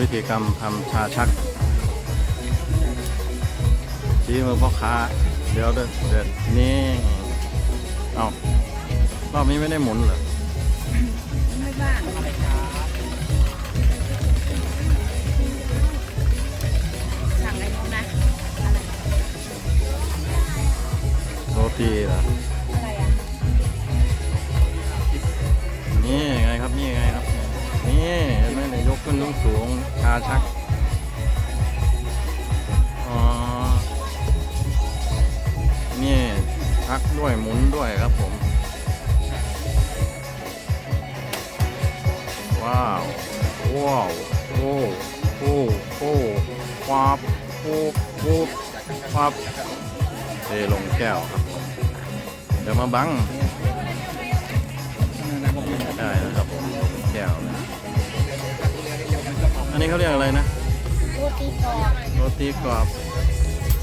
วิธีกรรมทำชาชัก ชี้มือพ่อค้า เดี๋ยวเด็ดเด็ดนี่ เอารอบนี้ไม่ได้หมุนเหรอไม่บ้างสั่งอะไรนู้นนะอะไรโรตีเหรออะไรอะนี่ไงครับ นี่ไงครับ ห็นไหมเนี่ยยกขึ้นสูงสูงชาชัก อ๋อ นี่ชักด้วยหมุนด้วยครับผม ว้าว ว้าว โอ้ โอ้ โอ้ควับโอ้โอ้ควับเทลงแก้วครับ เดี๋ยวมาบัง อันนี้เขาเรียกอะไรนะ โรตีกรอบโรตีกรอบ